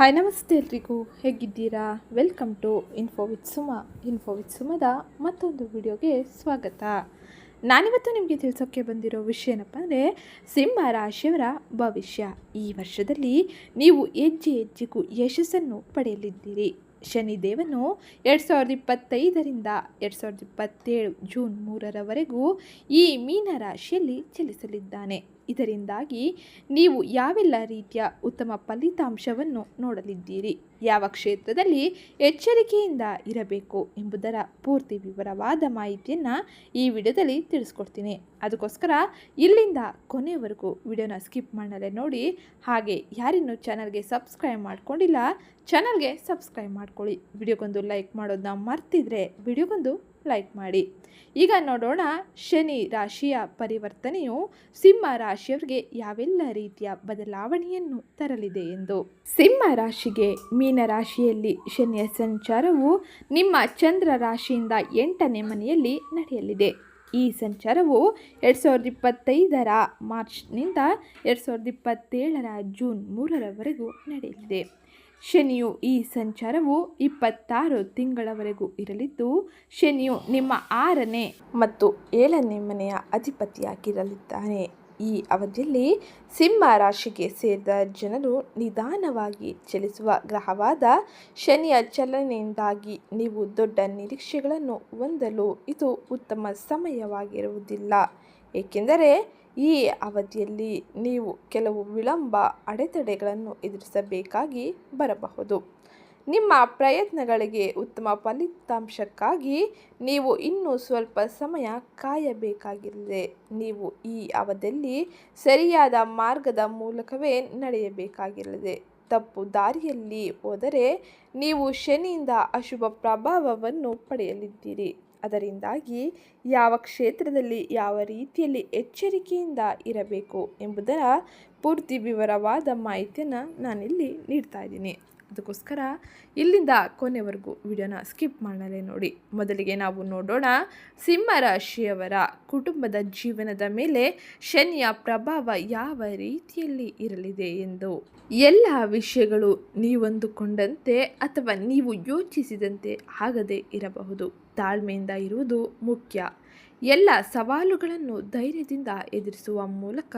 Hi ನಮಸ್ತೆ ಎಲ್ರಿಗೂ. ಹೇಗಿದ್ದೀರಾ? Welcome to info with Suma info with ಸುಮದ ಮತ್ತೊಂದು ವಿಡಿಯೋಗೆ ಸ್ವಾಗತ. ನಾನಿವತ್ತು ನಿಮಗೆ ತಿಳಿಸೋಕ್ಕೆ ಬಂದಿರೋ ವಿಷಯ ಏನಪ್ಪ ಅಂದರೆ, ಸಿಂಹ ರಾಶಿಯವರ ಭವಿಷ್ಯ. ಈ ವರ್ಷದಲ್ಲಿ ನೀವು ಹೆಜ್ಜೆ ಹೆಜ್ಜೆಗೂ ಯಶಸ್ಸನ್ನು ಪಡೆಯಲಿದ್ದೀರಿ. ಶನಿದೇವನು ಎರಡು ಸಾವಿರದ ಇಪ್ಪತ್ತೈದರಿಂದ ಎರಡು ಸಾವಿರದ ಇಪ್ಪತ್ತೇಳು ಜೂನ್ ಮೂರರವರೆಗೂ ಈ ಮೀನ ರಾಶಿಯಲ್ಲಿ ಚಲಿಸಲಿದ್ದಾನೆ. ಇದರಿಂದಾಗಿ ನೀವು ಯಾವೆಲ್ಲ ರೀತಿಯ ಉತ್ತಮ ಫಲಿತಾಂಶವನ್ನು ನೋಡಲಿದ್ದೀರಿ? ಯಾವ ಕ್ಷೇತ್ರದಲ್ಲಿ ಎಚ್ಚರಿಕೆಯಿಂದ ಇರಬೇಕು ಎಂಬುದರ ಪೂರ್ತಿ ವಿವರವಾದ ಮಾಹಿತಿಯನ್ನು ಈ ವಿಡಿಯೋದಲ್ಲಿ ತಿಳಿಸ್ಕೊಡ್ತೀನಿ. ಅದಕ್ಕೋಸ್ಕರ ಇಲ್ಲಿಂದ ಕೊನೆಯವರೆಗೂ ವಿಡಿಯೋನ ಸ್ಕಿಪ್ ಮಾಡಲೇ ನೋಡಿ, ಹಾಗೆ ಯಾರಿನ್ನೂ ಚಾನಲ್ಗೆ ಸಬ್ಸ್ಕ್ರೈಬ್ ಮಾಡ್ಕೊಂಡಿಲ್ಲ, ಚಾನಲ್ಗೆ ಸಬ್ಸ್ಕ್ರೈಬ್ ಮಾಡ್ಕೊಳ್ಳಿ. ವಿಡಿಯೋಗೊಂದು ಲೈಕ್ ಮಾಡೋದನ್ನ ಮರ್ತಿದ್ರೆ ವಿಡಿಯೋಗೊಂದು ಲೈಕ್ ಮಾಡಿ. ಈಗ ನೋಡೋಣ ಶನಿ ರಾಶಿಯ ಪರಿವರ್ತನೆಯು ಸಿಂಹ ರಾಶಿಯವರಿಗೆ ಯಾವೆಲ್ಲ ರೀತಿಯ ಬದಲಾವಣೆಯನ್ನು ತರಲಿದೆ ಎಂದು. ಸಿಂಹ ರಾಶಿಗೆ ಮೀನ ರಾಶಿಯಲ್ಲಿ ಶನಿಯ ಸಂಚಾರವು ನಿಮ್ಮ ಚಂದ್ರ ರಾಶಿಯಿಂದ ಎಂಟನೇ ಮನೆಯಲ್ಲಿ ನಡೆಯಲಿದೆ. ಈ ಸಂಚಾರವು ಎರಡು ಸಾವಿರದ ಇಪ್ಪತ್ತೈದರ ಮಾರ್ಚ್ನಿಂದ ಎರಡು ಸಾವಿರದ ಇಪ್ಪತ್ತೇಳರ ಜೂನ್ ಮೂರರವರೆಗೂ ನಡೆಯಲಿದೆ. ಶನಿಯು ಈ ಸಂಚಾರವು ಇಪ್ಪತ್ತಾರು ತಿಂಗಳವರೆಗೂ ಇರಲಿದ್ದು, ಶನಿಯು ನಿಮ್ಮ ಆರನೇ ಮತ್ತು ಏಳನೇ ಮನೆಯ ಅಧಿಪತಿಯಾಗಿರಲಿದ್ದಾನೆ. ಈ ಅವಧಿಯಲ್ಲಿ ಸಿಂಹ ರಾಶಿಗೆ ಸೇರಿದ ಜನರು ನಿಧಾನವಾಗಿ ಚಲಿಸುವ ಗ್ರಹವಾದ ಶನಿಯ ಚಲನೆಯಿಂದಾಗಿ ನೀವು ದೊಡ್ಡ ನಿರೀಕ್ಷೆಗಳನ್ನು ಹೊಂದಲು ಇದು ಉತ್ತಮ ಸಮಯವಾಗಿರುವುದಿಲ್ಲ. ಏಕೆಂದರೆ ಈ ಅವಧಿಯಲ್ಲಿ ನೀವು ಕೆಲವು ವಿಳಂಬ ಅಡೆತಡೆಗಳನ್ನು ಎದುರಿಸಬೇಕಾಗಿ ಬರಬಹುದು. ನಿಮ್ಮ ಪ್ರಯತ್ನಗಳಿಗೆ ಉತ್ತಮ ಫಲಿತಾಂಶಕ್ಕಾಗಿ ನೀವು ಇನ್ನೂ ಸ್ವಲ್ಪ ಸಮಯ ಕಾಯಬೇಕಾಗಿದೆ. ನೀವು ಈ ಅವಧಿಯಲ್ಲಿ ಸರಿಯಾದ ಮಾರ್ಗದ ಮೂಲಕವೇ ನಡೆಯಬೇಕಾಗಿರಲಿದೆ ತಪ್ಪು ದಾರಿಯಲ್ಲಿ ಹೋದರೆ ನೀವು ಶನಿಯಿಂದ ಅಶುಭ ಪ್ರಭಾವವನ್ನು ಪಡೆಯಲಿದ್ದೀರಿ. ಅದರಿಂದಾಗಿ ಯಾವ ಕ್ಷೇತ್ರದಲ್ಲಿ ಯಾವ ರೀತಿಯಲ್ಲಿ ಎಚ್ಚರಿಕೆಯಿಂದ ಇರಬೇಕು ಎಂಬುದರ ಪೂರ್ತಿ ವಿವರವಾದ ಮಾಹಿತಿಯನ್ನು ನಾನಿಲ್ಲಿ ನೀಡ್ತಾ ಇದ್ದೀನಿ. ಅದಕ್ಕೋಸ್ಕರ ಇಲ್ಲಿಂದ ಕೊನೆವರೆಗೂ ವಿಡಿಯೋನ ಸ್ಕಿಪ್ ಮಾಡಲೇ ನೋಡಿ. ಮೊದಲಿಗೆ ನಾವು ನೋಡೋಣ ಸಿಂಹರಾಶಿಯವರ ಕುಟುಂಬದ ಜೀವನದ ಮೇಲೆ ಶನಿಯ ಪ್ರಭಾವ ಯಾವ ರೀತಿಯಲ್ಲಿ ಇರಲಿದೆ ಎಂದು. ಎಲ್ಲ ವಿಷಯಗಳು ನೀವಂದುಕೊಂಡಂತೆ ಅಥವಾ ನೀವು ಯೋಚಿಸಿದಂತೆ ಆಗದೆ ಇರಬಹುದು. ತಾಳ್ಮೆಯಿಂದ ಇರುವುದು ಮುಖ್ಯ. ಎಲ್ಲ ಸವಾಲುಗಳನ್ನು ಧೈರ್ಯದಿಂದ ಎದುರಿಸುವ ಮೂಲಕ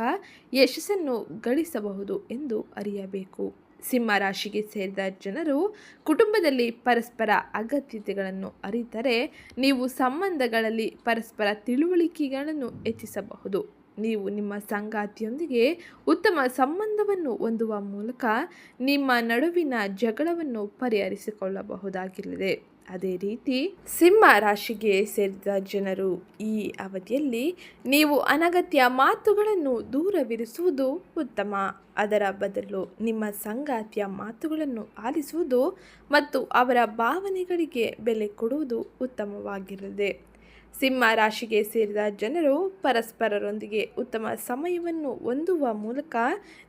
ಯಶಸ್ಸನ್ನು ಗಳಿಸಬಹುದು ಎಂದು ಅರಿಯಬೇಕು. ಸಿಂಹ ರಾಶಿಗೆ ಸೇರಿದ ಜನರು ಕುಟುಂಬದಲ್ಲಿ ಪರಸ್ಪರ ಅಗತ್ಯತೆಗಳನ್ನು ಅರಿತರೆ ನೀವು ಸಂಬಂಧಗಳಲ್ಲಿ ಪರಸ್ಪರ ತಿಳುವಳಿಕೆಗಳನ್ನು ಹೆಚ್ಚಿಸಬಹುದು. ನೀವು ನಿಮ್ಮ ಸಂಗಾತಿಯೊಂದಿಗೆ ಉತ್ತಮ ಸಂಬಂಧವನ್ನು ಹೊಂದುವ ಮೂಲಕ ನಿಮ್ಮ ನಡುವಿನ ಜಗಳವನ್ನು ಪರಿಹರಿಸಿಕೊಳ್ಳಬಹುದಾಗಿರಲಿದೆ. ಅದೇ ರೀತಿ ಸಿಂಹ ರಾಶಿಗೆ ಸೇರಿದ ಜನರು ಈ ಅವಧಿಯಲ್ಲಿ ನೀವು ಅನಗತ್ಯ ಮಾತುಗಳನ್ನು ದೂರವಿರಿಸುವುದು ಉತ್ತಮ. ಅದರ ಬದಲು ನಿಮ್ಮ ಸಂಗಾತಿಯ ಮಾತುಗಳನ್ನು ಆಲಿಸುವುದು ಮತ್ತು ಅವರ ಭಾವನೆಗಳಿಗೆ ಬೆಲೆ ಕೊಡುವುದು ಉತ್ತಮವಾಗಿರಲಿದೆ. ಸಿಂಹ ರಾಶಿಗೆ ಸೇರಿದ ಜನರು ಪರಸ್ಪರರೊಂದಿಗೆ ಉತ್ತಮ ಸಮಯವನ್ನು ಹೊಂದುವ ಮೂಲಕ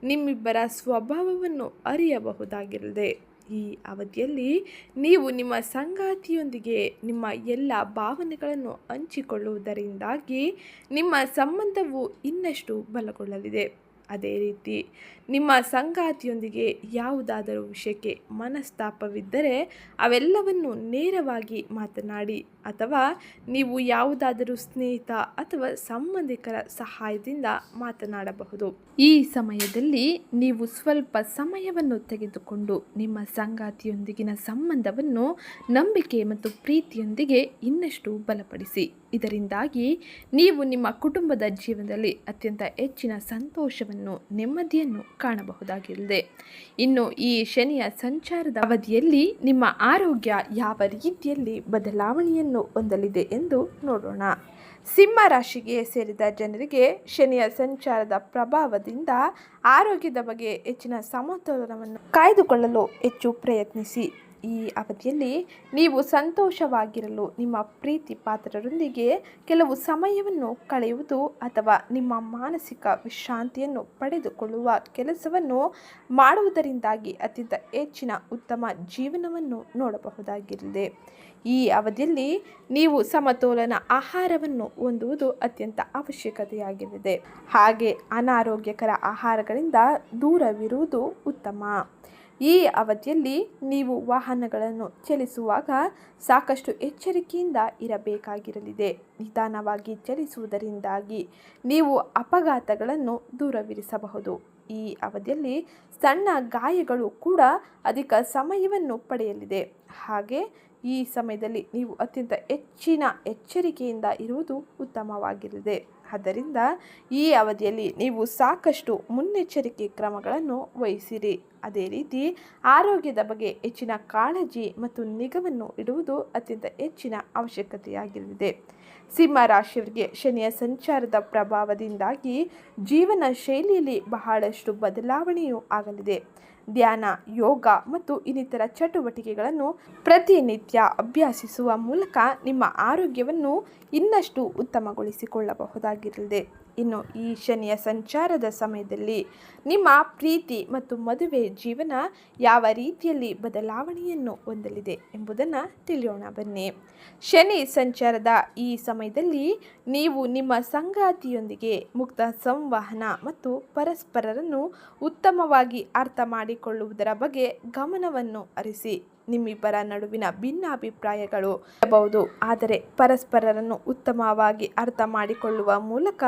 ನಿಮ್ಮಿಬ್ಬರ ಸ್ವಭಾವವನ್ನು ಅರಿಯಬಹುದಾಗಿರಲಿದೆ. ಈ ಅವಧಿಯಲ್ಲಿ ನೀವು ನಿಮ್ಮ ಸಂಗಾತಿಯೊಂದಿಗೆ ನಿಮ್ಮ ಎಲ್ಲ ಭಾವನೆಗಳನ್ನು ಹಂಚಿಕೊಳ್ಳುವುದರಿಂದಾಗಿ ನಿಮ್ಮ ಸಂಬಂಧವು ಇನ್ನಷ್ಟು ಬಲಗೊಳ್ಳಲಿದೆ. ಅದೇ ರೀತಿ ನಿಮ್ಮ ಸಂಗಾತಿಯೊಂದಿಗೆ ಯಾವುದಾದರೂ ವಿಷಯಕ್ಕೆ ಮನಸ್ತಾಪವಿದ್ದರೆ ಅವೆಲ್ಲವನ್ನು ನೇರವಾಗಿ ಮಾತನಾಡಿ ಅಥವಾ ನೀವು ಯಾವುದಾದರೂ ಸ್ನೇಹಿತ ಅಥವಾ ಸಂಬಂಧಿಕರ ಸಹಾಯದಿಂದ ಮಾತನಾಡಬಹುದು. ಈ ಸಮಯದಲ್ಲಿ ನೀವು ಸ್ವಲ್ಪ ಸಮಯವನ್ನು ತೆಗೆದುಕೊಂಡು ನಿಮ್ಮ ಸಂಗಾತಿಯೊಂದಿಗಿನ ಸಂಬಂಧವನ್ನು ನಂಬಿಕೆ ಮತ್ತು ಪ್ರೀತಿಯೊಂದಿಗೆ ಇನ್ನಷ್ಟು ಬಲಪಡಿಸಿ. ಇದರಿಂದಾಗಿ ನೀವು ನಿಮ್ಮ ಕುಟುಂಬದ ಜೀವನದಲ್ಲಿ ಅತ್ಯಂತ ಹೆಚ್ಚಿನ ಸಂತೋಷವನ್ನು, ನೆಮ್ಮದಿಯನ್ನು ಕಾಣಬಹುದಾಗಿದೆ ಇನ್ನು ಈ ಶನಿಯ ಸಂಚಾರದ ಅವಧಿಯಲ್ಲಿ ನಿಮ್ಮ ಆರೋಗ್ಯ ಯಾವ ರೀತಿಯಲ್ಲಿ ಬದಲಾವಣೆಯನ್ನು ಹೊಂದಲಿದೆ ಎಂದು ನೋಡೋಣ. ಸಿಂಹ ರಾಶಿಗೆ ಸೇರಿದ ಜನರಿಗೆ ಶನಿಯ ಸಂಚಾರದ ಪ್ರಭಾವದಿಂದ ಆರೋಗ್ಯದ ಬಗ್ಗೆ ಹೆಚ್ಚಿನ ಸಮತೋಲನವನ್ನು ಕಾಯ್ದುಕೊಳ್ಳಲು ಹೆಚ್ಚು ಪ್ರಯತ್ನಿಸಿ. ಈ ಅವಧಿಯಲ್ಲಿ ನೀವು ಸಂತೋಷವಾಗಿರಲು ನಿಮ್ಮ ಪ್ರೀತಿ ಪಾತ್ರರೊಂದಿಗೆ ಕೆಲವು ಸಮಯವನ್ನು ಕಳೆಯುವುದು ಅಥವಾ ನಿಮ್ಮ ಮಾನಸಿಕ ವಿಶ್ರಾಂತಿಯನ್ನು ಪಡೆದುಕೊಳ್ಳುವ ಕೆಲಸವನ್ನು ಮಾಡುವುದರಿಂದಾಗಿ ಅತ್ಯಂತ ಹೆಚ್ಚಿನ ಉತ್ತಮ ಜೀವನವನ್ನು ನೋಡಬಹುದಾಗಿರಲಿದೆ. ಈ ಅವಧಿಯಲ್ಲಿ ನೀವು ಸಮತೋಲನ ಆಹಾರವನ್ನು ಹೊಂದುವುದು ಅತ್ಯಂತ ಅವಶ್ಯಕತೆಯಾಗಿರಲಿದೆ. ಹಾಗೆ ಅನಾರೋಗ್ಯಕರ ಆಹಾರಗಳಿಂದ ದೂರವಿರುವುದು ಉತ್ತಮ. ಈ ಅವಧಿಯಲ್ಲಿ ನೀವು ವಾಹನಗಳನ್ನು ಚಲಿಸುವಾಗ ಸಾಕಷ್ಟು ಎಚ್ಚರಿಕೆಯಿಂದ ಇರಬೇಕಾಗಿರಲಿದೆ. ನಿಧಾನವಾಗಿ ಚಲಿಸುವುದರಿಂದಾಗಿ ನೀವು ಅಪಘಾತಗಳನ್ನು ದೂರವಿರಿಸಬಹುದು. ಈ ಅವಧಿಯಲ್ಲಿ ಸಣ್ಣ ಗಾಯಗಳು ಕೂಡ ಅಧಿಕ ಸಮಯವನ್ನು ಪಡೆಯಲಿದೆ. ಹಾಗೆ ಈ ಸಮಯದಲ್ಲಿ ನೀವು ಅತ್ಯಂತ ಹೆಚ್ಚಿನ ಎಚ್ಚರಿಕೆಯಿಂದ ಇರುವುದು ಉತ್ತಮವಾಗಿರಲಿದೆ. ಆದ್ದರಿಂದ ಈ ಅವಧಿಯಲ್ಲಿ ನೀವು ಸಾಕಷ್ಟು ಮುನ್ನೆಚ್ಚರಿಕೆ ಕ್ರಮಗಳನ್ನು ವಹಿಸಿರಿ. ಅದೇ ರೀತಿ ಆರೋಗ್ಯದ ಬಗ್ಗೆ ಹೆಚ್ಚಿನ ಕಾಳಜಿ ಮತ್ತು ನಿಗವನ್ನು ಇಡುವುದು ಅತ್ಯಂತ ಹೆಚ್ಚಿನ ಅವಶ್ಯಕತೆಯಾಗಿರಲಿದೆ. ಸಿಂಹ ರಾಶಿಯವರಿಗೆ ಶನಿಯ ಸಂಚಾರದ ಪ್ರಭಾವದಿಂದಾಗಿ ಜೀವನ ಶೈಲಿಯಲ್ಲಿ ಬಹಳಷ್ಟು ಬದಲಾವಣೆಯೂ ಆಗಲಿದೆ. ಧ್ಯಾನ, ಯೋಗ ಮತ್ತು ಇನ್ನಿತರ ಚಟುವಟಿಕೆಗಳನ್ನು ಪ್ರತಿನಿತ್ಯ ಅಭ್ಯಾಸಿಸುವ ಮೂಲಕ ನಿಮ್ಮ ಆರೋಗ್ಯವನ್ನು ಇನ್ನಷ್ಟು ಉತ್ತಮಗೊಳಿಸಿಕೊಳ್ಳಬಹುದಾಗಿರಲಿದೆ. ಇನ್ನು ಈ ಶನಿಯ ಸಂಚಾರದ ಸಮಯದಲ್ಲಿ ನಿಮ್ಮ ಪ್ರೀತಿ ಮತ್ತು ಮದುವೆ ಜೀವನ ಯಾವ ರೀತಿಯಲ್ಲಿ ಬದಲಾವಣೆಯನ್ನು ಹೊಂದಲಿದೆ ಎಂಬುದನ್ನು ತಿಳಿಯೋಣ ಬನ್ನಿ. ಶನಿ ಸಂಚಾರದ ಈ ಸಮಯದಲ್ಲಿ ನೀವು ನಿಮ್ಮ ಸಂಗಾತಿಯೊಂದಿಗೆ ಮುಕ್ತ ಸಂವಹನ ಮತ್ತು ಪರಸ್ಪರರನ್ನು ಉತ್ತಮವಾಗಿ ಅರ್ಥ ಮಾಡಿಕೊಳ್ಳುವುದರ ಬಗ್ಗೆ ಗಮನವನ್ನು ಹರಿಸಿ. ನಿಮ್ಮಿಬ್ಬರ ನಡುವಿನ ಭಿನ್ನಾಭಿಪ್ರಾಯಗಳು ಇರಬಹುದು. ಆದರೆ ಪರಸ್ಪರರನ್ನು ಉತ್ತಮವಾಗಿ ಅರ್ಥ ಮಾಡಿಕೊಳ್ಳುವ ಮೂಲಕ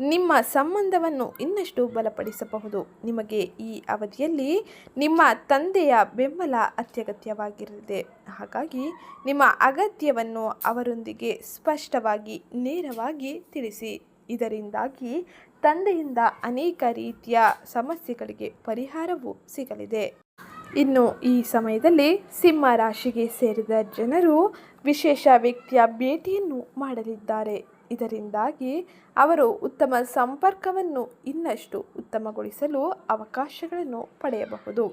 ನಿಮ್ಮ ಸಂಬಂಧವನ್ನು ಇನ್ನಷ್ಟು ಬಲಪಡಿಸಬಹುದು. ನಿಮಗೆ ಈ ಅವಧಿಯಲ್ಲಿ ನಿಮ್ಮ ತಂದೆಯ ಬೆಂಬಲ ಅತ್ಯಗತ್ಯವಾಗಿರಲಿದೆ. ಹಾಗಾಗಿ ನಿಮ್ಮ ಅಗತ್ಯವನ್ನು ಅವರೊಂದಿಗೆ ಸ್ಪಷ್ಟವಾಗಿ, ನೇರವಾಗಿ ತಿಳಿಸಿ. ಇದರಿಂದಾಗಿ ತಂದೆಯಿಂದ ಅನೇಕ ರೀತಿಯ ಸಮಸ್ಯೆಗಳಿಗೆ ಪರಿಹಾರವೂ ಸಿಗಲಿದೆ. ಇನ್ನು ಈ ಸಮಯದಲ್ಲಿ ಸಿಂಹ ರಾಶಿಗೆ ಸೇರಿದ ಜನರು ವಿಶೇಷ ವ್ಯಕ್ತಿಯ ಭೇಟಿಯನ್ನು ಮಾಡಲಿದ್ದಾರೆ. ಇದರಿಂದಾಗಿ ಅವರು ಉತ್ತಮ ಸಂಪರ್ಕವನ್ನು ಇನ್ನಷ್ಟು ಉತ್ತಮಗೊಳಿಸಲು ಅವಕಾಶಗಳನ್ನು ಪಡೆಯಬಹುದು.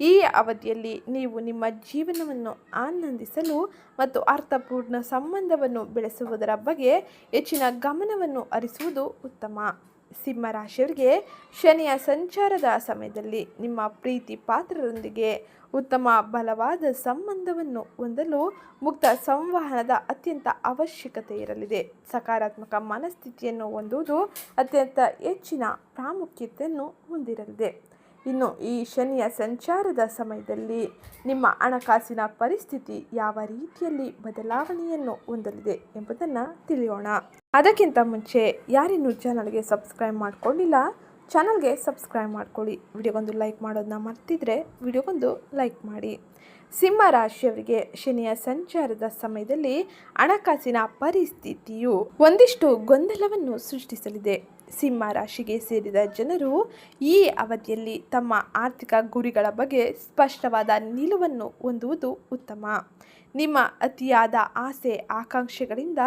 ಈ ಅವಧಿಯಲ್ಲಿ ನೀವು ನಿಮ್ಮ ಜೀವನವನ್ನು ಆನಂದಿಸಲು ಮತ್ತು ಅರ್ಥಪೂರ್ಣ ಸಂಬಂಧವನ್ನು ಬೆಳೆಸುವುದರ ಬಗ್ಗೆ ಹೆಚ್ಚಿನ ಗಮನವನ್ನು ಹರಿಸುವುದು ಉತ್ತಮ. ಸಿಂಹರಾಶಿಯವರಿಗೆ ಶನಿಯ ಸಂಚಾರದ ಸಮಯದಲ್ಲಿ ನಿಮ್ಮ ಪ್ರೀತಿ ಪಾತ್ರರೊಂದಿಗೆ ಉತ್ತಮ ಬಲವಾದ ಸಂಬಂಧವನ್ನು ಹೊಂದಲು ಮುಕ್ತ ಸಂವಹನದ ಅತ್ಯಂತ ಅವಶ್ಯಕತೆ ಇರಲಿದೆ. ಸಕಾರಾತ್ಮಕ ಮನಸ್ಥಿತಿಯನ್ನು ಹೊಂದುವುದು ಅತ್ಯಂತ ಹೆಚ್ಚಿನ ಪ್ರಾಮುಖ್ಯತೆಯನ್ನು ಹೊಂದಿರಲಿದೆ. ಇನ್ನು ಈ ಶನಿಯ ಸಂಚಾರದ ಸಮಯದಲ್ಲಿ ನಿಮ್ಮ ಹಣಕಾಸಿನ ಪರಿಸ್ಥಿತಿ ಯಾವ ರೀತಿಯಲ್ಲಿ ಬದಲಾವಣೆಯನ್ನು ಹೊಂದಲಿದೆ ಎಂಬುದನ್ನು ತಿಳಿಯೋಣ. ಅದಕ್ಕಿಂತ ಮುಂಚೆ ಯಾರಿನ್ನೂ ಚಾನಲ್ಗೆ ಸಬ್ಸ್ಕ್ರೈಬ್ ಮಾಡಿಕೊಂಡಿಲ್ಲ, ಚಾನಲ್ಗೆ ಸಬ್ಸ್ಕ್ರೈಬ್ ಮಾಡ್ಕೊಳ್ಳಿ. ವಿಡಿಯೋಗೊಂದು ಲೈಕ್ ಮಾಡೋದನ್ನ ಮರ್ತಿದ್ರೆ ವಿಡಿಯೋಗೊಂದು ಲೈಕ್ ಮಾಡಿ. ಸಿಂಹ ರಾಶಿಯವರಿಗೆ ಶನಿಯ ಸಂಚಾರದ ಸಮಯದಲ್ಲಿ ಹಣಕಾಸಿನ ಪರಿಸ್ಥಿತಿಯು ಒಂದಿಷ್ಟು ಗೊಂದಲವನ್ನು ಸೃಷ್ಟಿಸಲಿದೆ. ಸಿಂಹ ರಾಶಿಗೆ ಸೇರಿದ ಜನರು ಈ ಅವಧಿಯಲ್ಲಿ ತಮ್ಮ ಆರ್ಥಿಕ ಗುರಿಗಳ ಬಗ್ಗೆ ಸ್ಪಷ್ಟವಾದ ನಿಲುವನ್ನು ಹೊಂದುವುದು ಉತ್ತಮ. ನಿಮ್ಮ ಅತಿಯಾದ ಆಸೆ ಆಕಾಂಕ್ಷೆಗಳಿಂದ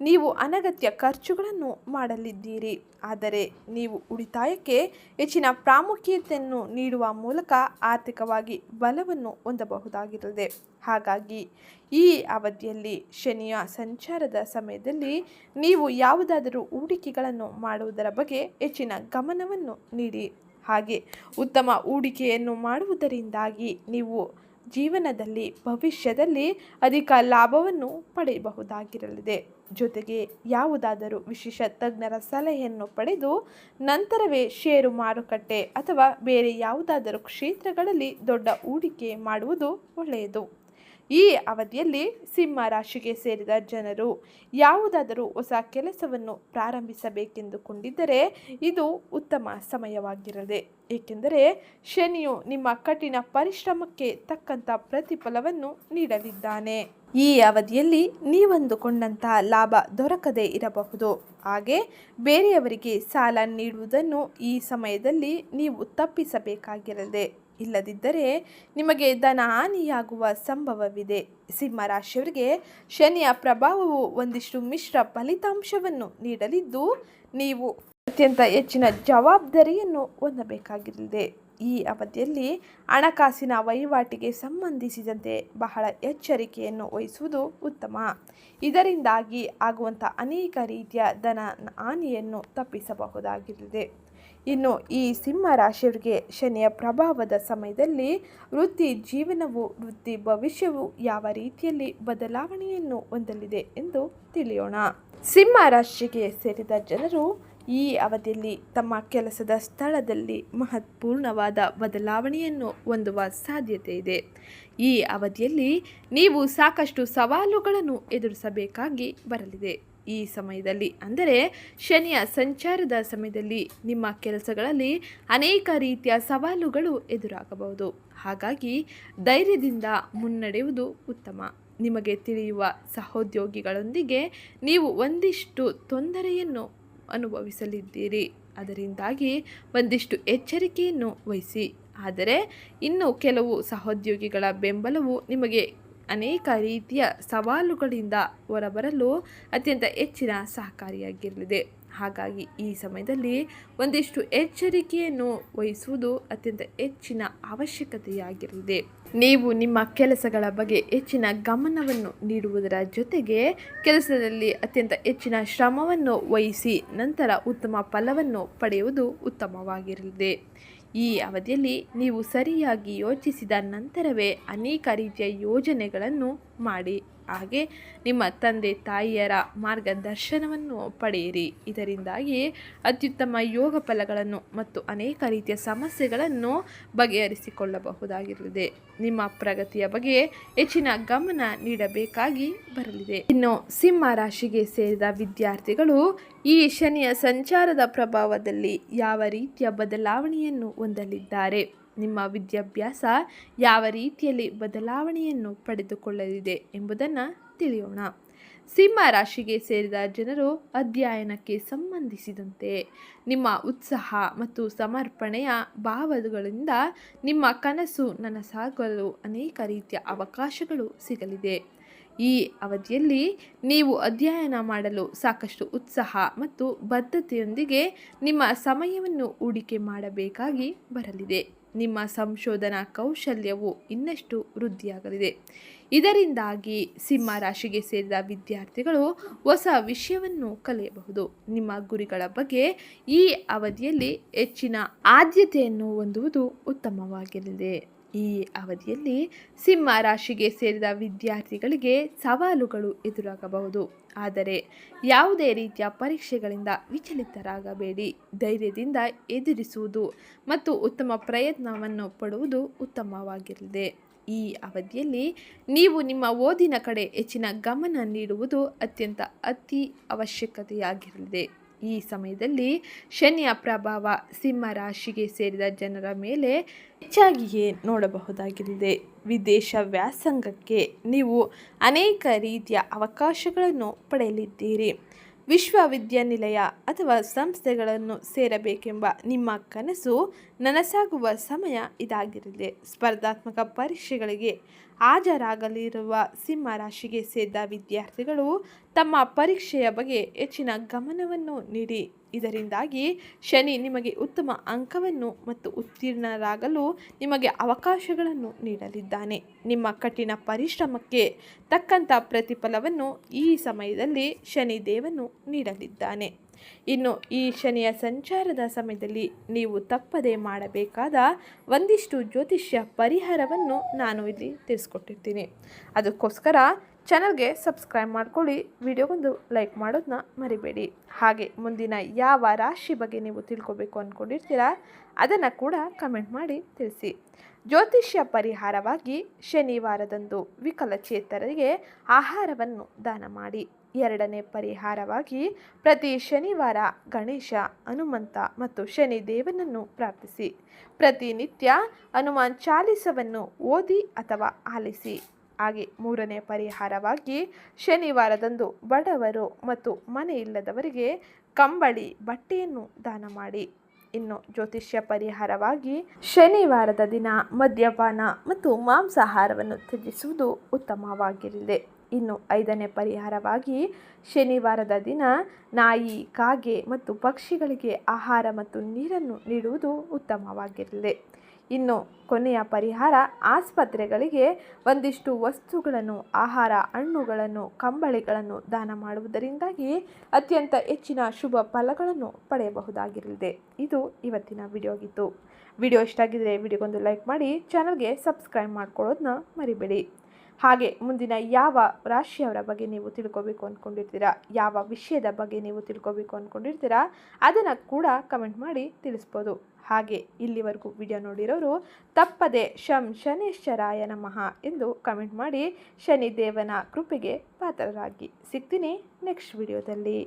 ನೀವು ಅನಗತ್ಯ ಖರ್ಚುಗಳನ್ನು ಮಾಡಲಿದ್ದೀರಿ. ಆದರೆ ನೀವು ಉಳಿತಾಯಕ್ಕೆ ಹೆಚ್ಚಿನ ಪ್ರಾಮುಖ್ಯತೆಯನ್ನು ನೀಡುವ ಮೂಲಕ ಆರ್ಥಿಕವಾಗಿ ಬಲವನ್ನು ಹೊಂದಬಹುದಾಗಿರಲಿದೆ. ಹಾಗಾಗಿ ಈ ಅವಧಿಯಲ್ಲಿ ಶನಿಯ ಸಂಚಾರದ ಸಮಯದಲ್ಲಿ ನೀವು ಯಾವುದಾದರೂ ಹೂಡಿಕೆಗಳನ್ನು ಮಾಡುವುದರ ಬಗ್ಗೆ ಹೆಚ್ಚಿನ ಗಮನವನ್ನು ನೀಡಿ. ಹಾಗೆ ಉತ್ತಮ ಹೂಡಿಕೆಯನ್ನು ಮಾಡುವುದರಿಂದಾಗಿ ನೀವು ಜೀವನದಲ್ಲಿ, ಭವಿಷ್ಯದಲ್ಲಿ ಅಧಿಕ ಲಾಭವನ್ನು ಪಡೆಯಬಹುದಾಗಿರಲಿದೆ. ಜೊತೆಗೆ ಯಾವುದಾದರೂ ವಿಶೇಷ ತಜ್ಞರ ಸಲಹೆಯನ್ನು ಪಡೆದು ನಂತರವೇ ಷೇರು ಮಾರುಕಟ್ಟೆ ಅಥವಾ ಬೇರೆ ಯಾವುದಾದರೂ ಕ್ಷೇತ್ರಗಳಲ್ಲಿ ದೊಡ್ಡ ಹೂಡಿಕೆ ಮಾಡುವುದು ಒಳ್ಳೆಯದು. ಈ ಅವಧಿಯಲ್ಲಿ ಸಿಂಹ ರಾಶಿಗೆ ಸೇರಿದ ಜನರು ಯಾವುದಾದರೂ ಹೊಸ ಕೆಲಸವನ್ನು ಪ್ರಾರಂಭಿಸಬೇಕೆಂದುಕೊಂಡಿದ್ದರೆ ಇದು ಉತ್ತಮ ಸಮಯವಾಗಿರದೆ ಏಕೆಂದರೆ ಶನಿಯು ನಿಮ್ಮ ಕಠಿಣ ಪರಿಶ್ರಮಕ್ಕೆ ತಕ್ಕಂಥ ಪ್ರತಿಫಲವನ್ನು ನೀಡಲಿದ್ದಾನೆ. ಈ ಅವಧಿಯಲ್ಲಿ ನೀವಂದುಕೊಂಡಂತಹ ಲಾಭ ದೊರಕದೇ ಇರಬಹುದು. ಹಾಗೆ ಬೇರೆಯವರಿಗೆ ಸಾಲ ನೀಡುವುದನ್ನು ಈ ಸಮಯದಲ್ಲಿ ನೀವು ತಪ್ಪಿಸಬೇಕಾಗಿರದೆ ಇಲ್ಲದಿದ್ದರೆ ನಿಮಗೆ ಧನ ಹಾನಿಯಾಗುವ ಸಂಭವವಿದೆ. ಸಿಂಹರಾಶಿಯವರಿಗೆ ಶನಿಯ ಪ್ರಭಾವವು ಒಂದಿಷ್ಟು ಮಿಶ್ರ ಫಲಿತಾಂಶವನ್ನು ನೀಡಲಿದ್ದು, ನೀವು ಅತ್ಯಂತ ಹೆಚ್ಚಿನ ಜವಾಬ್ದಾರಿಯನ್ನು ಹೊಂದಬೇಕಾಗಿರಲಿದೆ. ಈ ಅವಧಿಯಲ್ಲಿ ಹಣಕಾಸಿನ ವಹಿವಾಟಿಗೆ ಸಂಬಂಧಿಸಿದಂತೆ ಬಹಳ ಎಚ್ಚರಿಕೆಯನ್ನು ವಹಿಸುವುದು ಉತ್ತಮ. ಇದರಿಂದಾಗಿ ಆಗುವಂಥ ಅನೇಕ ರೀತಿಯ ಧನ ಹಾನಿಯನ್ನು ತಪ್ಪಿಸಬಹುದಾಗಿರಲಿದೆ. ಇನ್ನು ಈ ಸಿಂಹ ರಾಶಿಯವರಿಗೆ ಶನಿಯ ಪ್ರಭಾವದ ಸಮಯದಲ್ಲಿ ವೃತ್ತಿ ಜೀವನವು ವೃತ್ತಿ ಭವಿಷ್ಯವು ಯಾವ ರೀತಿಯಲ್ಲಿ ಬದಲಾವಣೆಯನ್ನು ಹೊಂದಲಿದೆ ಎಂದು ತಿಳಿಯೋಣ. ಸಿಂಹ ರಾಶಿಗೆ ಸೇರಿದ ಜನರು ಈ ಅವಧಿಯಲ್ಲಿ ತಮ್ಮ ಕೆಲಸದ ಸ್ಥಳದಲ್ಲಿ ಮಹತ್ವಪೂರ್ಣವಾದ ಬದಲಾವಣೆಯನ್ನು ಹೊಂದುವ ಸಾಧ್ಯತೆ ಇದೆ. ಈ ಅವಧಿಯಲ್ಲಿ ನೀವು ಸಾಕಷ್ಟು ಸವಾಲುಗಳನ್ನು ಎದುರಿಸಬೇಕಾಗಿ ಬರಲಿದೆ. ಈ ಸಮಯದಲ್ಲಿ. ಅಂದರೆ ಶನಿಯ ಸಂಚಾರದ ಸಮಯದಲ್ಲಿ ನಿಮ್ಮ ಕೆಲಸಗಳಲ್ಲಿ ಅನೇಕ ರೀತಿಯ ಸವಾಲುಗಳು ಎದುರಾಗಬಹುದು. ಹಾಗಾಗಿ ಧೈರ್ಯದಿಂದ ಮುನ್ನಡೆಯುವುದು ಉತ್ತಮ. ನಿಮಗೆ ತಿಳಿಯುವ ಸಹೋದ್ಯೋಗಿಗಳೊಂದಿಗೆ ನೀವು ಒಂದಿಷ್ಟು ತೊಂದರೆಯನ್ನು ಅನುಭವಿಸಲಿದ್ದೀರಿ. ಅದರಿಂದಾಗಿ ಒಂದಿಷ್ಟು ಎಚ್ಚರಿಕೆಯನ್ನು ವಹಿಸಿ. ಆದರೆ ಇನ್ನು ಕೆಲವು ಸಹೋದ್ಯೋಗಿಗಳ ಬೆಂಬಲವು ನಿಮಗೆ ಅನೇಕ ರೀತಿಯ ಸವಾಲುಗಳಿಂದ ಹೊರಬರಲು ಅತ್ಯಂತ ಹೆಚ್ಚಿನ ಸಹಕಾರಿಯಾಗಿರಲಿದೆ. ಹಾಗಾಗಿ ಈ ಸಮಯದಲ್ಲಿ ಒಂದಿಷ್ಟು ಎಚ್ಚರಿಕೆಯನ್ನು ವಹಿಸುವುದು ಅತ್ಯಂತ ಹೆಚ್ಚಿನ ಅವಶ್ಯಕತೆಯಾಗಿರಲಿದೆ. ನೀವು ನಿಮ್ಮ ಕೆಲಸಗಳ ಬಗ್ಗೆ ಹೆಚ್ಚಿನ ಗಮನವನ್ನು ನೀಡುವುದರ ಜೊತೆಗೆ ಕೆಲಸದಲ್ಲಿ ಅತ್ಯಂತ ಹೆಚ್ಚಿನ ಶ್ರಮವನ್ನು ವಹಿಸಿ ನಂತರ ಉತ್ತಮ ಫಲವನ್ನು ಪಡೆಯುವುದು ಉತ್ತಮವಾಗಿರಲಿದೆ. ಈ ಅವಧಿಯಲ್ಲಿ ನೀವು ಸರಿಯಾಗಿ ಯೋಚಿಸಿದ ನಂತರವೇ ಅನೇಕ ರೀತಿಯ ಯೋಜನೆಗಳನ್ನು ಮಾಡಿ. ಹಾಗೆ ನಿಮ್ಮ ತಂದೆ ತಾಯಿಯರ ಮಾರ್ಗದರ್ಶನವನ್ನು ಪಡೆಯಿರಿ. ಇದರಿಂದಾಗಿ ಅತ್ಯುತ್ತಮ ಯೋಗ ಫಲಗಳನ್ನು ಮತ್ತು ಅನೇಕ ರೀತಿಯ ಸಮಸ್ಯೆಗಳನ್ನು ಬಗೆಹರಿಸಿಕೊಳ್ಳಬಹುದಾಗಿರಲಿದೆ ನಿಮ್ಮ ಪ್ರಗತಿಯ ಬಗ್ಗೆ ಹೆಚ್ಚಿನ ಗಮನ ನೀಡಬೇಕಾಗಿ ಬರಲಿದೆ. ಇನ್ನು ಸಿಂಹ ರಾಶಿಗೆ ಸೇರಿದ ವಿದ್ಯಾರ್ಥಿಗಳು ಈ ಶನಿಯ ಸಂಚಾರದ ಪ್ರಭಾವದಲ್ಲಿ ಯಾವ ರೀತಿಯ ಬದಲಾವಣೆಯನ್ನು ಹೊಂದಲಿದ್ದಾರೆ? ನಿಮ್ಮ ವಿದ್ಯಾಭ್ಯಾಸ ಯಾವ ರೀತಿಯಲ್ಲಿ ಬದಲಾವಣೆಯನ್ನು ಪಡೆದುಕೊಳ್ಳಲಿದೆ ಎಂಬುದನ್ನು ತಿಳಿಯೋಣ. ಸಿಂಹ ರಾಶಿಗೆ ಸೇರಿದ ಜನರು ಅಧ್ಯಯನಕ್ಕೆ ಸಂಬಂಧಿಸಿದಂತೆ ನಿಮ್ಮ ಉತ್ಸಾಹ ಮತ್ತು ಸಮರ್ಪಣೆಯ ಭಾವಗಳಿಂದ ನಿಮ್ಮ ಕನಸು ನನಸಾಗಲು ಅನೇಕ ರೀತಿಯ ಅವಕಾಶಗಳು ಸಿಗಲಿದೆ. ಈ ಅವಧಿಯಲ್ಲಿ ನೀವು ಅಧ್ಯಯನ ಮಾಡಲು ಸಾಕಷ್ಟು ಉತ್ಸಾಹ ಮತ್ತು ಬದ್ಧತೆಯೊಂದಿಗೆ ನಿಮ್ಮ ಸಮಯವನ್ನು ಹೂಡಿಕೆ ಮಾಡಬೇಕಾಗಿ ಬರಲಿದೆ. ನಿಮ್ಮ ಸಂಶೋಧನಾ ಕೌಶಲ್ಯವು ಇನ್ನಷ್ಟು ವೃದ್ಧಿಯಾಗಲಿದೆ. ಇದರಿಂದಾಗಿ ಸಿಂಹ ರಾಶಿಗೆ ಸೇರಿದ ವಿದ್ಯಾರ್ಥಿಗಳು ಹೊಸ ವಿಷಯವನ್ನು ಕಲಿಯಬಹುದು. ನಿಮ್ಮ ಗುರಿಗಳ ಬಗ್ಗೆ ಈ ಅವಧಿಯಲ್ಲಿ ಹೆಚ್ಚಿನ ಆದ್ಯತೆಯನ್ನು ಹೊಂದುವುದು ಉತ್ತಮವಾಗಿರಲಿದೆ. ಈ ಅವಧಿಯಲ್ಲಿ ಸಿಂಹ ರಾಶಿಗೆ ಸೇರಿದ ವಿದ್ಯಾರ್ಥಿಗಳಿಗೆ ಸವಾಲುಗಳು ಎದುರಾಗಬಹುದು. ಆದರೆ ಯಾವುದೇ ರೀತಿಯ ಪರೀಕ್ಷೆಗಳಿಂದ ವಿಚಲಿತರಾಗಬೇಡಿ. ಧೈರ್ಯದಿಂದ ಎದುರಿಸುವುದು ಮತ್ತು ಉತ್ತಮ ಪ್ರಯತ್ನವನ್ನು ಪಡುವುದು ಉತ್ತಮವಾಗಿರಲಿದೆ. ಈ ಅವಧಿಯಲ್ಲಿ ನೀವು ನಿಮ್ಮ ಓದಿನ ಕಡೆ ಹೆಚ್ಚಿನ ಗಮನ ನೀಡುವುದು ಅತ್ಯಂತ ಅತಿ ಅವಶ್ಯಕತೆಯಾಗಿರಲಿದೆ. ಈ ಸಮಯದಲ್ಲಿ ಶನಿಯ ಪ್ರಭಾವ ಸಿಂಹ ರಾಶಿಗೆ ಸೇರಿದ ಜನರ ಮೇಲೆ ಹೆಚ್ಚಾಗಿಯೇ ನೋಡಬಹುದಾಗಿದೆ ವಿದೇಶ ವ್ಯಾಸಂಗಕ್ಕೆ ನೀವು ಅನೇಕ ರೀತಿಯ ಅವಕಾಶಗಳನ್ನು ಪಡೆಯಲಿದ್ದೀರಿ. ವಿಶ್ವವಿದ್ಯಾನಿಲಯ ಅಥವಾ ಸಂಸ್ಥೆಗಳನ್ನು ಸೇರಬೇಕೆಂಬ ನಿಮ್ಮ ಕನಸು ನನಸಾಗುವ ಸಮಯ ಇದಾಗಿರಲಿದೆ ಸ್ಪರ್ಧಾತ್ಮಕ ಪರೀಕ್ಷೆಗಳಿಗೆ ಹಾಜರಾಗಲಿರುವ ಸಿಂಹ ರಾಶಿಗೆ ಸೇರಿದ ವಿದ್ಯಾರ್ಥಿಗಳು ತಮ್ಮ ಪರೀಕ್ಷೆಯ ಬಗ್ಗೆ ಹೆಚ್ಚಿನ ಗಮನವನ್ನು ನೀಡಿ. ಇದರಿಂದಾಗಿ ಶನಿ ನಿಮಗೆ ಉತ್ತಮ ಅಂಕವನ್ನು ಮತ್ತು ಉತ್ತೀರ್ಣರಾಗಲು ನಿಮಗೆ ಅವಕಾಶಗಳನ್ನು ನೀಡಲಿದ್ದಾನೆ. ನಿಮ್ಮ ಕಠಿಣ ಪರಿಶ್ರಮಕ್ಕೆ ತಕ್ಕಂಥ ಪ್ರತಿಫಲವನ್ನು ಈ ಸಮಯದಲ್ಲಿ ಶನಿ ದೇವನು ನೀಡಲಿದ್ದಾನೆ. ಇನ್ನು ಈ ಶನಿಯ ಸಂಚಾರದ ಸಮಯದಲ್ಲಿ ನೀವು ತಪ್ಪದೆ ಮಾಡಬೇಕಾದ ಒಂದಿಷ್ಟು ಜ್ಯೋತಿಷ್ಯ ಪರಿಹಾರವನ್ನು ನಾನು ಇಲ್ಲಿ ತಿಳಿಸ್ಕೊಟ್ಟಿರ್ತೀನಿ. ಅದಕ್ಕೋಸ್ಕರ ಚಾನಲ್ಗೆ ಸಬ್ಸ್ಕ್ರೈಬ್ ಮಾಡ್ಕೊಳ್ಳಿ, ವಿಡಿಯೋಗೊಂದು ಲೈಕ್ ಮಾಡೋದನ್ನ ಮರಿಬೇಡಿ. ಹಾಗೆ ಮುಂದಿನ ಯಾವ ರಾಶಿ ಬಗ್ಗೆ ನೀವು ತಿಳ್ಕೊಬೇಕು ಅಂದ್ಕೊಂಡಿರ್ತೀರಾ ಅದನ್ನು ಕೂಡ ಕಮೆಂಟ್ ಮಾಡಿ ತಿಳಿಸಿ. ಜ್ಯೋತಿಷ್ಯ ಪರಿಹಾರವಾಗಿ ಶನಿವಾರದಂದು ವಿಕಲಚೇತರಿಗೆ ಆಹಾರವನ್ನು ದಾನ ಮಾಡಿ. ಎರಡನೇ ಪರಿಹಾರವಾಗಿ ಪ್ರತಿ ಶನಿವಾರ ಗಣೇಶ, ಹನುಮಂತ ಮತ್ತು ಶನಿ ದೇವನನ್ನು ಪ್ರಾರ್ಥಿಸಿ. ಪ್ರತಿನಿತ್ಯ ಹನುಮಾನ್ ಚಾಲಿಸವನ್ನು ಓದಿ ಅಥವಾ ಆಲಿಸಿ. ಹಾಗೆ ಮೂರನೇ ಪರಿಹಾರವಾಗಿ ಶನಿವಾರದಂದು ಬಡವರು ಮತ್ತು ಮನೆ ಇಲ್ಲದವರಿಗೆ ಕಂಬಳಿ, ಬಟ್ಟೆಯನ್ನು ದಾನ ಮಾಡಿ. ಇನ್ನು ಜ್ಯೋತಿಷ್ಯ ಪರಿಹಾರವಾಗಿ ಶನಿವಾರದ ದಿನ ಮದ್ಯಪಾನ ಮತ್ತು ಮಾಂಸಾಹಾರವನ್ನು ತ್ಯಜಿಸುವುದು ಉತ್ತಮವಾಗಿರಲಿದೆ. ಇನ್ನು ಐದನೇ ಪರಿಹಾರವಾಗಿ ಶನಿವಾರದ ದಿನ ನಾಯಿ, ಕಾಗೆ ಮತ್ತು ಪಕ್ಷಿಗಳಿಗೆ ಆಹಾರ ಮತ್ತು ನೀರನ್ನು ನೀಡುವುದು ಉತ್ತಮವಾಗಿರಲಿದೆ. ಇನ್ನು ಕೊನೆಯ ಪರಿಹಾರ, ಆಸ್ಪತ್ರೆಗಳಿಗೆ ಒಂದಿಷ್ಟು ವಸ್ತುಗಳನ್ನು, ಆಹಾರ, ಹಣ್ಣುಗಳನ್ನು, ಕಂಬಳಿಗಳನ್ನು ದಾನ ಮಾಡುವುದರಿಂದಾಗಿ ಅತ್ಯಂತ ಹೆಚ್ಚಿನ ಶುಭ ಫಲಗಳನ್ನು ಪಡೆಯಬಹುದಾಗಿರಲಿದೆ. ಇದು ಇವತ್ತಿನ ವಿಡಿಯೋ ಆಗಿತ್ತು ವಿಡಿಯೋ ಇಷ್ಟ ಆಗಿದ್ರೆ ವಿಡಿಯೋಗೊಂದು ಲೈಕ್ ಮಾಡಿ, ಚಾನಲ್ಗೆ ಸಬ್ಸ್ಕ್ರೈಬ್ ಮಾಡ್ಕೊಳ್ಳೋದನ್ನ ಮರಿಬೇಡಿ. ಹಾಗೆ ಮುಂದಿನ ಯಾವ ರಾಶಿಯವರ ಬಗ್ಗೆ ನೀವು ತಿಳ್ಕೊಬೇಕು ಅಂದ್ಕೊಂಡಿರ್ತೀರಾ ಯಾವ ವಿಷಯದ ಬಗ್ಗೆ ನೀವು ತಿಳ್ಕೊಬೇಕು ಅಂದ್ಕೊಂಡಿರ್ತೀರಾ ಅದನ್ನು ಕೂಡ ಕಮೆಂಟ್ ಮಾಡಿ ತಿಳಿಸ್ಬೋದು. ಹಾಗೆ ಇಲ್ಲಿವರೆಗೂ ವಿಡಿಯೋ ನೋಡಿರೋರು ತಪ್ಪದೆ ಶಂ ಶನೇಶ್ವರಾಯ ನಮಃ ಎಂದು ಕಮೆಂಟ್ ಮಾಡಿ ಶನಿದೇವನ ಕೃಪೆಗೆ ಪಾತ್ರರಾಗಿ ಸಿಗ್ತೀನಿ ನೆಕ್ಸ್ಟ್ ವಿಡಿಯೋದಲ್ಲಿ.